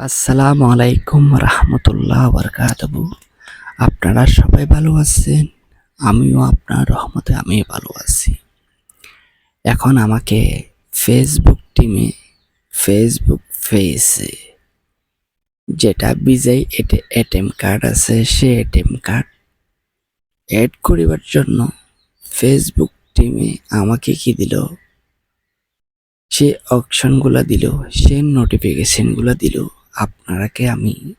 আসসালামু আলাইকুম রহমতুল্লাহ বরকাতবু আপনারা সবাই ভালো আছেন? আমিও আপনার রহমতে আমি ভালো আছি। এখন আমাকে ফেসবুক টিমে ফেসবুক ফেসে যেটা বিজয় এটিএম কার্ড আছে, সে এটিএম কার্ড অ্যাড করিবার জন্য ফেসবুক টিমে আমাকে কি দিল? সে অপশনগুলো দিল, সে নোটিফিকেশনগুলো দিল। আপনারাকে আমি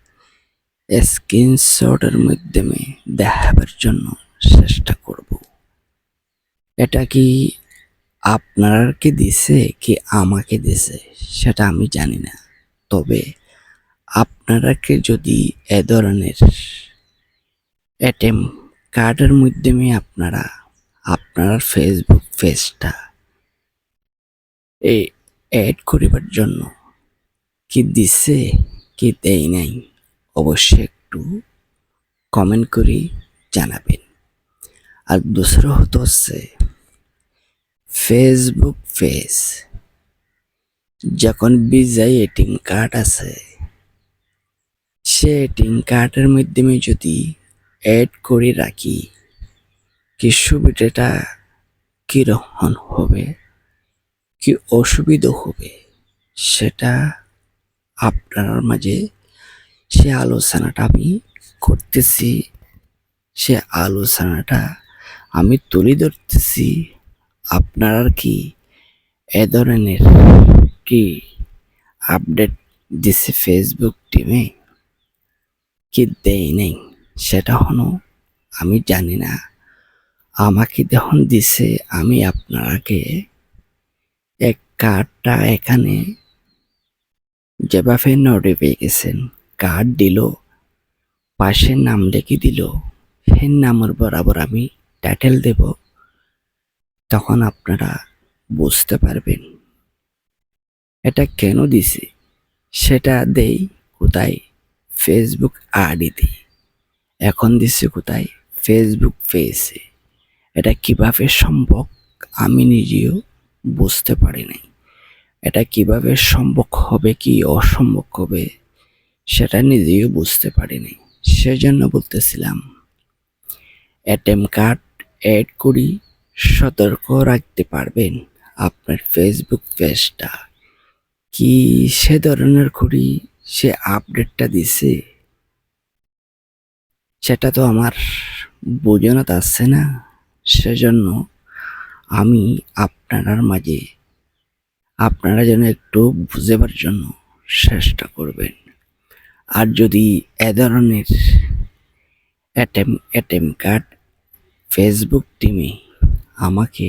স্ক্রিনশটের মাধ্যমে দেখাবার জন্য চেষ্টা করব। এটা কি আপনারকে দিছে কি আমাকে দিছে সেটা আমি জানি না। তবে আপনারাকে যদি এ ধরনের এটিএম কার্ডের মাধ্যমে আপনারা আপনার ফেসবুক পেজটা এই অ্যাড করিবার জন্য কি দিছে, কি দেয় নাই, অবশ্যই একটু কমেন্ট করে জানাবেন। আর দুসরো হতো হচ্ছে ফেসবুক পেজ যখন বিজয় এটিএম কার্ড আছে, সে এটিএম কার্ডের মাধ্যমে যদি অ্যাড করে রাখি, কি সুবিধাটা কীরকম হবে, কি অসুবিধা হবে, সেটা আপনার মাঝে সে আলোচনাটা আমি করতেছি, সে আলোচনাটা আমি তুলে ধরতেছি। আপনার কি এ ধরনের কি আপডেট দিছে ফেসবুক টিমে? কি দেয় নেই? সেটা হলো আমি জানি না। আমাকে যখন দিছে, আমি আপনাকে এক কার্ডটা এখানে যেভাবে নোটিফিকেশন কার্ড দিল পাশে নাম লিখে দিল সেই নামের বরাবর আমি টাইটেল দেব। তখন আপনারা বুঝতে পারবেন। এটা কেন দিছে? সেটা দেই কোথায়? ফেসবুক আইডিতে এখন দিছে কোথায়? ফেসবুক পেজে এটা কীভাবে সম্ভব আমি নিজেও বুঝতে পারি নাই। এটা কীভাবে সম্ভব হবে, কি অসম্ভব হবে, সেটা নিজেও বুঝতে পারিনি। সেজন্য বলতেছিলাম এটিএম কার্ড অ্যাড করি, সতর্ক রাখতে পারবেন আপনার ফেসবুক পেজটা কি সে ধরনের করি সে আপডেটটা দিছে? সেটা তো আমার বোঝানো আসছে না। সেজন্য আমি আপনার মাঝে আপনারা যেন একটু বুঝেবার জন্য চেষ্টা করবেন। আর যদি এ ধরনের অ্যাটেম অ্যাটেম কার্ড ফেসবুক টিমে আমাকে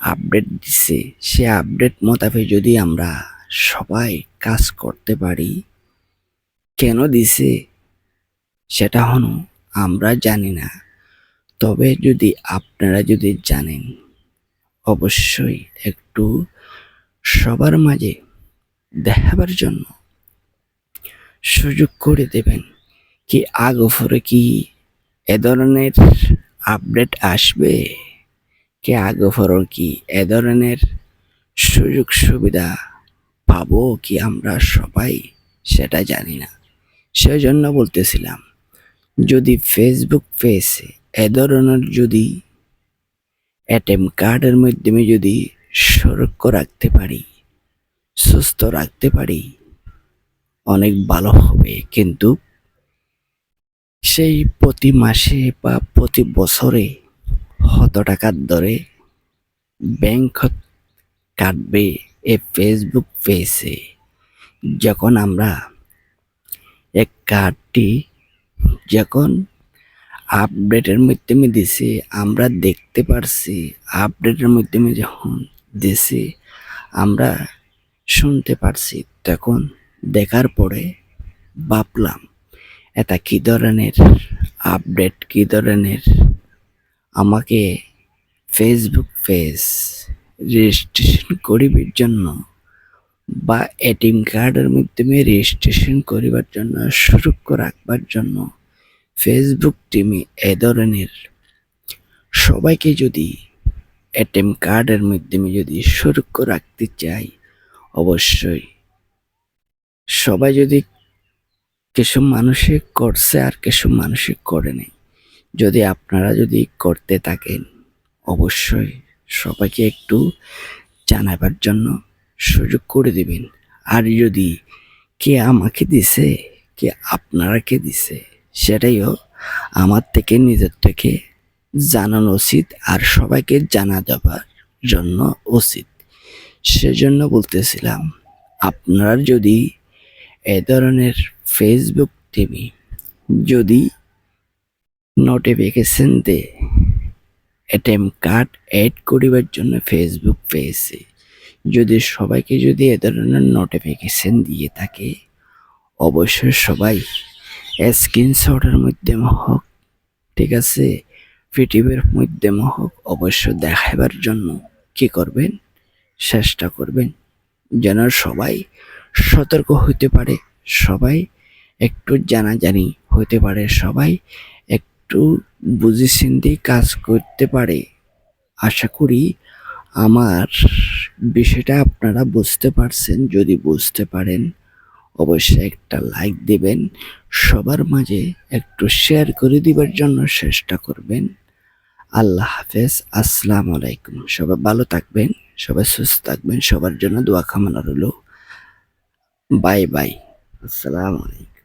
আপডেট দিছে, সে আপডেট মোতাবেক যদি আমরা সবাই কাজ করতে পারি, কেন দিছে সেটা হলো আমরা জানি না। তবে যদি আপনারা যদি জানেন, অবশ্যই একটু সবার মাঝে দেখাবার জন্য সুযোগ করে দেবেন কি আগফরে কি এ ধরনের আপডেট আসবে? কি আগফর কি এ ধরনের সুযোগ সুবিধা পাবো কি আমরা সবাই? সেটা জানি না। সেজন্য বলতেছিলাম, যদি ফেসবুক পেজে এ ধরনের যদি এটিএম কার্ডের মাধ্যমে যদি সুরক্ষ রাখতে পারি, সুস্থ রাখতে পারি, অনেক ভালো হবে। কিন্তু সেই প্রতি মাসে বা প্রতি বছরে কত টাকার দরে ব্যাংক কাটবে এ ফেসবুক পেজে যখন আমরা এক কার্ডটি যখন আপডেটের মাধ্যমে দিছে, আমরা দেখতে পারছি আপডেটের মাধ্যমে যখন দিছে। আমরা শুনতে পারছি, তখন দেখার পরে ভাবলাম, এটা কী ধরনের আপডেট, কি ধরনের? আমাকে ফেসবুক পেজ রেজিস্ট্রেশন করিবার জন্য বা এটিএম কার্ডের মাধ্যমে রেজিস্ট্রেশন করিবার জন্য, সুরক্ষ রাখবার জন্য ফেসবুক টিমে এ ধরনের সবাইকে যদি এটিএম কার্ডের মাধ্যমে যদি সুরক্ষ রাখতে চাই, অবশ্যই। সবাই যদি কিছু মানুষে করছে আর কিছু মানুষে করে নেই, যদি আপনারা যদি করতে থাকেন, অবশ্যই সবাইকে একটু জানাবার জন্য সুযোগ করে দিবেন। আর যদি কে আমাকে দিছে, কে আপনারা কে দিছে, সেটাইও আমার থেকে, নিজের থেকে জানানো উচিত আর সবাইকে জানা দেওয়ার জন্য উচিত। সেজন্য বলতেছিলাম, আপনারা যদি এ ধরনের ফেসবুক টিভি যদি নোটিফিকেশন দে এটিএম কার্ড অ্যাড করিবার জন্য ফেসবুক পেয়েছে যদি সবাইকে যদি এ ধরনের নোটিফিকেশন দিয়ে থাকে, অবশ্যই সবাই স্ক্রিনশটের মাধ্যমে হোক, ঠিক আছে? পিটিভির মধ্যে হোক অবশ্য দেখাবার জন্য কি করবেন? চেষ্টা করবেন যেন সবাই সতর্ক হইতে পারে, সবাই একটু জানাজানি হতে পারে, সবাই একটু বুঝি চিন্তে কাজ করতে পারে। আশা করি আমার বিষয়টা আপনারা বুঝতে পারছেন, যদি বুঝতে পারেন অবশ্যই একটা লাইক দিবেন, সবার মাঝে একটু শেয়ার করে দিবার জন্য চেষ্টা করবেন। আল্লাহ হাফেজ, আসসালামু আলাইকুম। সবাই ভালো থাকবেন, সবাই সুস্থ থাকবেন, সবার জন্য দোয়া কামনা রইল। বাই বাই, আসসালামু আলাইকুম।